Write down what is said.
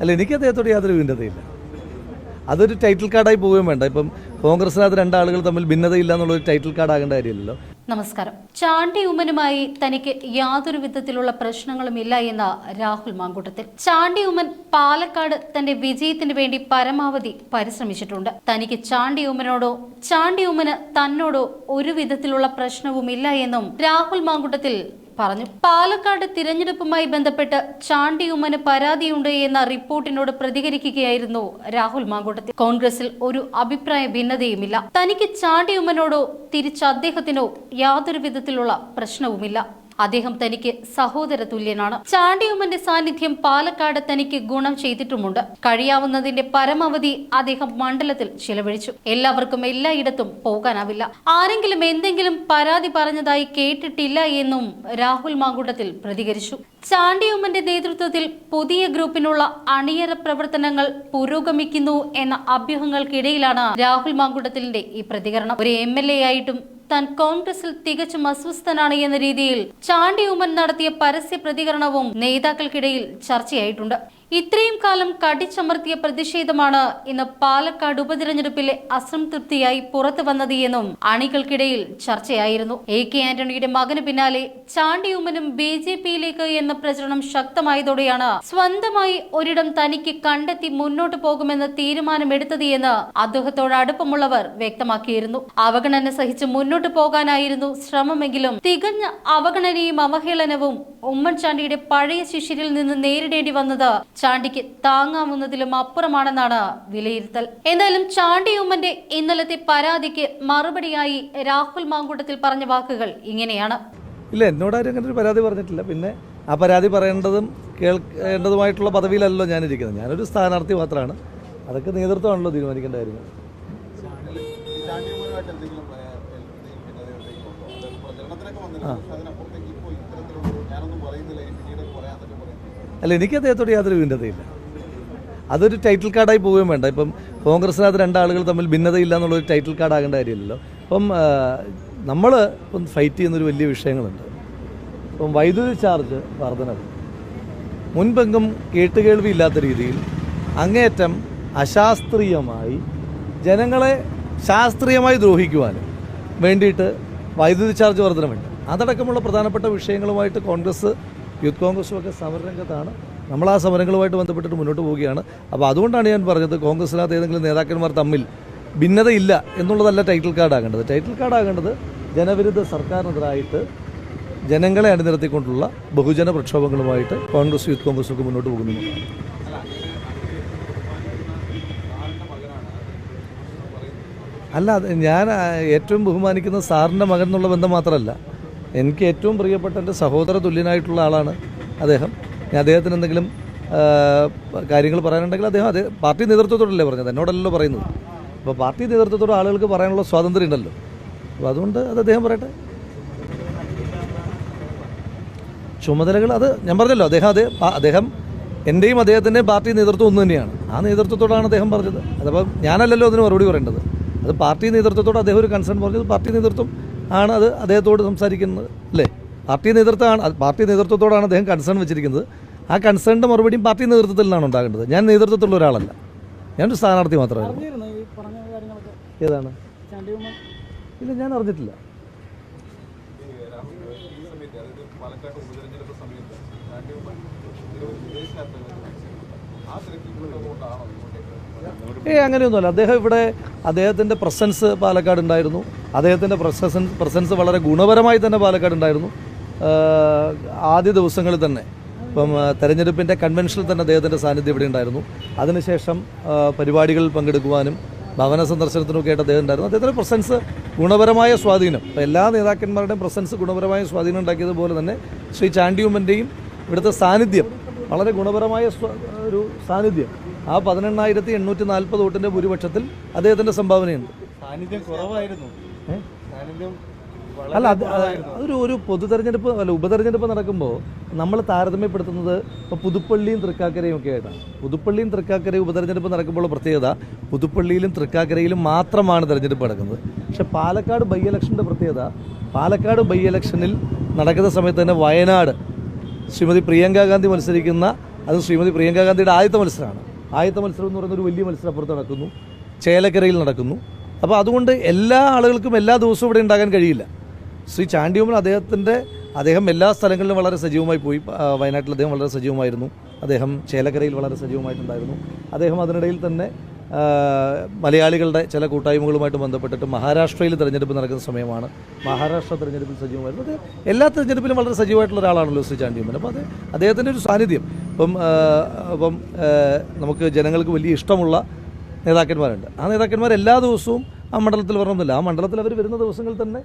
അല്ല എനിക്ക് അദ്ദേഹത്തോട് യാതൊരു ഭിന്നതയില്ല അതൊരു ടൈറ്റിൽ കാർഡായി പോവുകയും വേണ്ട. ഇപ്പം കോൺഗ്രസിനകത്ത് രണ്ടാളുകൾ തമ്മിൽ ഭിന്നതയില്ല എന്നുള്ള ഒരു ടൈറ്റിൽ കാർഡ് ആകേണ്ട കാര്യമില്ലല്ലോ. നമസ്കാരം. ചാണ്ടി ഉമ്മനുമായി തനിക്ക് യാതൊരു വിധത്തിലുള്ള പ്രശ്നങ്ങളും ഇല്ല എന്ന രാഹുൽ മാങ്കൂട്ടത്തിൽ. ചാണ്ടി ഉമ്മൻ പാലക്കാട് തന്റെ വിജയത്തിന് വേണ്ടി പരമാവധി പരിശ്രമിച്ചിട്ടുണ്ട്. തനിക്ക് ചാണ്ടി ഉമ്മനോടോ ചാണ്ടി ഉമ്മന് തന്നോടോ ഒരു വിധത്തിലുള്ള പ്രശ്നവും ഇല്ല എന്നും രാഹുൽ മാങ്കൂട്ടത്തിൽ പറഞ്ഞു. പാലക്കാട് തിരഞ്ഞെടുപ്പുമായി ബന്ധപ്പെട്ട് ചാണ്ടി ഉമ്മന് പരാതിയുണ്ട് എന്ന റിപ്പോർട്ടിനോട് പ്രതികരിക്കുകയായിരുന്നു രാഹുൽ മാങ്കൂട്ടത്തിൽ. കോൺഗ്രസിൽ ഒരു അഭിപ്രായ ഭിന്നതയുമില്ല. തനിക്ക് ചാണ്ടി ഉമ്മനോടോ തിരിച്ച് അദ്ദേഹത്തിനോ യാതൊരു വിധത്തിലുള്ള പ്രശ്നവുമില്ല. അദ്ദേഹം തനിക്ക് സഹോദര തുല്യനാണ്. ചാണ്ടിയമ്മന്റെ സാന്നിധ്യം പാലക്കാട് തനിക്ക് ഗുണം ചെയ്തിട്ടുമുണ്ട്. കഴിയാവുന്നതിന്റെ പരമാവധി അദ്ദേഹം മണ്ഡലത്തിൽ ചിലവഴിച്ചു. എല്ലാവർക്കും എല്ലായിടത്തും പോകാനാവില്ല. ആരെങ്കിലും എന്തെങ്കിലും പരാതി പറഞ്ഞതായി കേട്ടിട്ടില്ല എന്നും രാഹുൽ മാങ്കൂട്ടത്തിൽ പ്രതികരിച്ചു. ചാണ്ടിയമ്മന്റെ നേതൃത്വത്തിൽ പുതിയ ഗ്രൂപ്പിനുള്ള അണിയറ പ്രവർത്തനങ്ങൾ പുരോഗമിക്കുന്നു എന്ന അഭ്യൂഹങ്ങൾക്കിടയിലാണ് രാഹുൽ മാങ്കുടത്തിലിന്റെ ഈ പ്രതികരണം. ഒരു എം ആയിട്ടും താൻ കോൺഗ്രസിൽ തികച്ചും അസ്വസ്ഥനാണ് എന്ന രീതിയിൽ ചാണ്ടി ഉമ്മൻ നടത്തിയ പരസ്യ പ്രതികരണവും നേതാക്കൾക്കിടയിൽ ചർച്ചയായിട്ടുണ്ട്. ഇത്രയും കാലം കടിച്ചമർത്തിയ പ്രതിഷേധമാണ് ഇന്ന് പാലക്കാട് ഉപതിരഞ്ഞെടുപ്പിലെ അസംതൃപ്തിയായി പുറത്തു വന്നത് എന്നും അണികൾക്കിടയിൽ ചർച്ചയായിരുന്നു. എ കെ ആന്റണിയുടെ മകന് പിന്നാലെ ചാണ്ടിയുമ്മനും ബി ജെ പിയിലേക്ക് എന്ന പ്രചരണം ശക്തമായതോടെയാണ് സ്വന്തമായി ഒരിടം തനിക്ക് കണ്ടെത്തി മുന്നോട്ട് പോകുമെന്ന തീരുമാനമെടുത്തത് എന്ന് അദ്ദേഹത്തോട് അടുപ്പമുള്ളവർ വ്യക്തമാക്കിയിരുന്നു. അവഗണന സഹിച്ച് മുന്നോട്ട് പോകാനായിരുന്നു ശ്രമമെങ്കിലും തികഞ്ഞ അവഗണനയും അവഹേളനവും ഉമ്മൻചാണ്ടിയുടെ പഴയ ശിഷ്യരിൽ നിന്ന് നേരിടേണ്ടി വന്നത് ചാണ്ടിക്ക് താങ്ങാവുന്നതിലും അപ്പുറമാണെന്നാണ് വിലയിരുത്തൽ. എന്തായാലും ചാണ്ടി ഉമ്മന്റെ ഇന്നലത്തെ പരാതിക്ക് മറുപടിയായി രാഹുൽ മാങ്കൂട്ടത്തിൽ പറഞ്ഞ വാക്കുകൾ ഇങ്ങനെയാണ്. ഇല്ല എന്നോട് ആരും അങ്ങനെ ഒരു പരാതി പറഞ്ഞിട്ടില്ല. പിന്നെ ആ പരാതി പറയേണ്ടതും കേൾക്കേണ്ടതുമായിട്ടുള്ള പദവിയിലല്ലോ ഞാനിരിക്കുന്നത്. ഞാനൊരു സ്ഥാനാർത്ഥി മാത്രമാണ് അതൊക്കെ നേതൃത്വമാണല്ലോ തീരുമാനിക്കേണ്ട കാര്യങ്ങൾ ചാണ്ടിയുമായിട്ട് അല്ല എനിക്ക് അദ്ദേഹത്തോട് യാതൊരു ഭിന്നതയില്ല അതൊരു ടൈറ്റിൽ കാർഡായി പോവുകയും വേണ്ട. ഇപ്പം കോൺഗ്രസിനകത്ത് രണ്ടാളുകൾ തമ്മിൽ ഭിന്നതയില്ല എന്നുള്ളൊരു ടൈറ്റിൽ കാർഡ് ആകേണ്ട കാര്യമില്ലല്ലോ. അപ്പം നമ്മൾ ഇപ്പം ഫൈറ്റ് ചെയ്യുന്നൊരു വലിയ വിഷയങ്ങളുണ്ട്. ഇപ്പം വൈദ്യുതി ചാർജ് വർധനവ്. മുൻപെങ്കും കേട്ടുകേൾവിയില്ലാത്ത രീതിയിൽ അങ്ങേയറ്റം അശാസ്ത്രീയമായി ജനങ്ങളെ ശാസ്ത്രീയമായി ദ്രോഹിക്കുവാനും വേണ്ടിയിട്ട് വൈദ്യുതി ചാർജ് വർധനമുണ്ട് അതടക്കമുള്ള പ്രധാനപ്പെട്ട വിഷയങ്ങളുമായിട്ട് കോൺഗ്രസ് യൂത്ത് കോൺഗ്രസും ഒക്കെ സമരരംഗത്താണ് നമ്മൾ ആ സമരങ്ങളുമായിട്ട് ബന്ധപ്പെട്ടിട്ട് മുന്നോട്ട് പോവുകയാണ്. അപ്പോൾ അതുകൊണ്ടാണ് ഞാൻ പറഞ്ഞത് കോൺഗ്രസിനകത്ത് ഏതെങ്കിലും നേതാക്കന്മാർ തമ്മിൽ ഭിന്നതയില്ല എന്നുള്ളതല്ല ടൈറ്റിൽ കാർഡാകേണ്ടത് ടൈറ്റിൽ കാർഡാകേണ്ടത് ജനവിരുദ്ധ സർക്കാരിനെതിരായിട്ട് ജനങ്ങളെ അണിനിരത്തിക്കൊണ്ടുള്ള ബഹുജന പ്രക്ഷോഭങ്ങളുമായിട്ട് കോൺഗ്രസ് യൂത്ത് കോൺഗ്രസ് ഒക്കെ മുന്നോട്ട് പോകുന്നു. അല്ല ഞാൻ ഏറ്റവും ബഹുമാനിക്കുന്ന സാറിന്റെ മകൻ എന്നുള്ള ബന്ധം മാത്രമല്ല. എനിക്ക് ഏറ്റവും പ്രിയപ്പെട്ട എന്റെ സഹോദര തുല്യനായിട്ടുള്ള ആളാണ് അദ്ദേഹം. ഞാൻ അദ്ദേഹത്തിന് എന്തെങ്കിലും കാര്യങ്ങൾ പറയാനുണ്ടെങ്കിൽ അദ്ദേഹം അതേ പാർട്ടി നേതൃത്വത്തോടല്ലേ പറഞ്ഞത്? എന്നോടല്ലോ പറയുന്നത്. അപ്പോൾ പാർട്ടി നേതൃത്വത്തോട് ആളുകൾക്ക് പറയാനുള്ള സ്വാതന്ത്ര്യം ഉണ്ടല്ലോ. അപ്പോൾ അതുകൊണ്ട് അത് അദ്ദേഹം പറയട്ടെ. ചുമതലകൾ അത് ഞാൻ പറഞ്ഞല്ലോ അദ്ദേഹം അതേ അദ്ദേഹം എന്റെയും അദ്ദേഹത്തിന്റെയും പാർട്ടി നേതൃത്വം ഒന്ന് തന്നെയാണ്. ആ നേതൃത്വത്തോടാണ് അദ്ദേഹം പറഞ്ഞത്. അതപ്പോൾ ഞാനല്ലല്ലോ അതിന് മറുപടി പറയേണ്ടത്. അത് പാർട്ടി നേതൃത്വത്തോട് അദ്ദേഹം ഒരു കൺസേൺ പറഞ്ഞത്. പാർട്ടി നേതൃത്വം ആണ് അത് അദ്ദേഹത്തോട് സംസാരിക്കുന്നത് അല്ലേ? പാർട്ടി നേതൃത്വമാണ് പാർട്ടി നേതൃത്വത്തോടാണ് അദ്ദേഹം കൺസേൺ വെച്ചിരിക്കുന്നത്. ആ കൺസേണിന്റെ മറുപടിയും പാർട്ടി നേതൃത്വത്തിൽ നിന്നാണ് ഉണ്ടാകേണ്ടത്. ഞാൻ നേതൃത്വത്തിലുള്ള ഒരാളല്ല. ഞാനൊരു സ്ഥാനാർത്ഥി മാത്രമായിരുന്നു. ഏതാണ്? ഇല്ല ഞാൻ അറിഞ്ഞിട്ടില്ല. ഏ അങ്ങനെയൊന്നുമല്ല. അദ്ദേഹം ഇവിടെ അദ്ദേഹത്തിന്റെ പ്രസൻസ് പാലക്കാട് ഉണ്ടായിരുന്നു അദ്ദേഹത്തിന്റെ പ്രസൻസ് പ്രസൻസ് വളരെ ഗുണപരമായി തന്നെ പാലക്കാട് ഉണ്ടായിരുന്നു. ആദ്യ ദിവസങ്ങളിൽ തന്നെ. ഇപ്പം തെരഞ്ഞെടുപ്പിന്റെ കൺവെൻഷനിൽ തന്നെ അദ്ദേഹത്തിന്റെ സാന്നിധ്യം ഇവിടെ ഉണ്ടായിരുന്നു. അതിനുശേഷം പരിപാടികളിൽ പങ്കെടുക്കുവാനും ഭവന സന്ദർശനത്തിനൊക്കെ ആയിട്ട് അദ്ദേഹം ഉണ്ടായിരുന്നു. അദ്ദേഹത്തിന്റെ പ്രസൻസ് ഗുണപരമായ സ്വാധീനം. ഇപ്പം എല്ലാ നേതാക്കന്മാരുടെയും പ്രസൻസ് ഗുണപരമായ സ്വാധീനം ഉണ്ടാക്കിയതുപോലെ തന്നെ ശ്രീ ചാണ്ടിയുമ്മന്റെയും ഇവിടുത്തെ സാന്നിധ്യം വളരെ ഗുണപരമായ ഒരു സാന്നിധ്യം. ആ പതിനെണ്ണായിരത്തി എണ്ണൂറ്റി നാൽപ്പത് വോട്ടിന്റെ ഭൂരിപക്ഷത്തിൽ അദ്ദേഹത്തിന്റെ സംഭാവനയുണ്ട്. സാന്നിധ്യം കുറവായിരുന്നു? സാന്നിധ്യം അല്ല അത് അത് അതൊരു ഒരു പൊതു തെരഞ്ഞെടുപ്പ് അല്ല ഉപതെരഞ്ഞെടുപ്പ് നടക്കുമ്പോൾ നമ്മൾ താരതമ്യപ്പെടുത്തുന്നത് ഇപ്പോൾ പുതുപ്പള്ളിയും തൃക്കാക്കരയും ഒക്കെ ആയിട്ടാണ്. പുതുപ്പള്ളിയും തൃക്കാക്കരയും ഉപതെരഞ്ഞെടുപ്പ് നടക്കുമ്പോൾ പ്രത്യേകത പുതുപ്പള്ളിയിലും തൃക്കാക്കരയിലും മാത്രമാണ് തെരഞ്ഞെടുപ്പ് നടക്കുന്നത്. പക്ഷെ പാലക്കാട് ബൈ ഇലക്ഷന്റെ പ്രത്യേകത പാലക്കാട് ബൈ ഇലക്ഷനിൽ നടക്കുന്ന സമയത്ത് തന്നെ വയനാട് ശ്രീമതി പ്രിയങ്ക ഗാന്ധി മത്സരിക്കുന്ന അത് ശ്രീമതി പ്രിയങ്ക ഗാന്ധിയുടെ ആദ്യത്തെ മത്സരമാണ്. ആദ്യത്തെ മത്സരം എന്ന് പറയുന്ന ഒരു വലിയ മത്സരം അപ്പുറത്ത് നടക്കുന്നു. ചേലക്കരയിൽ നടക്കുന്നു. അപ്പോൾ അതുകൊണ്ട് എല്ലാ ആളുകൾക്കും എല്ലാ ദിവസവും ഇവിടെ ഉണ്ടാകാൻ കഴിയില്ല. ശ്രീ ചാണ്ടിയോമൻ അദ്ദേഹത്തിന്റെ അദ്ദേഹം എല്ലാ സ്ഥലങ്ങളിലും വളരെ സജീവമായി പോയി. വയനാട്ടിൽ അദ്ദേഹം വളരെ സജീവമായിരുന്നു. അദ്ദേഹം ചേലക്കരയിൽ വളരെ സജീവമായിട്ടുണ്ടായിരുന്നു. അദ്ദേഹം അതിനിടയിൽ തന്നെ മലയാളികളുടെ ചില കൂട്ടായ്മകളുമായിട്ട് ബന്ധപ്പെട്ടിട്ട് മഹാരാഷ്ട്രയിൽ തിരഞ്ഞെടുപ്പ് നടക്കുന്ന സമയമാണ്. മഹാരാഷ്ട്ര തിരഞ്ഞെടുപ്പിൽ സജീവമായിരുന്നു. അത് എല്ലാ തിരഞ്ഞെടുപ്പിലും വളരെ സജീവമായിട്ടുള്ള ഒരാളാണല്ലോ ശ്രീ ചാണ്ടിയമ്മൻ അപ്പോൾ അത് അദ്ദേഹത്തിന്റെ ഒരു സാന്നിധ്യം. ഇപ്പം അപ്പം നമുക്ക് ജനങ്ങൾക്ക് വലിയ ഇഷ്ടമുള്ള നേതാക്കന്മാരുണ്ട്. ആ നേതാക്കന്മാർ എല്ലാ ദിവസവും ആ മണ്ഡലത്തിൽ വരണമെന്നില്ല. ആ മണ്ഡലത്തിൽ അവർ വരുന്ന ദിവസങ്ങളിൽ തന്നെ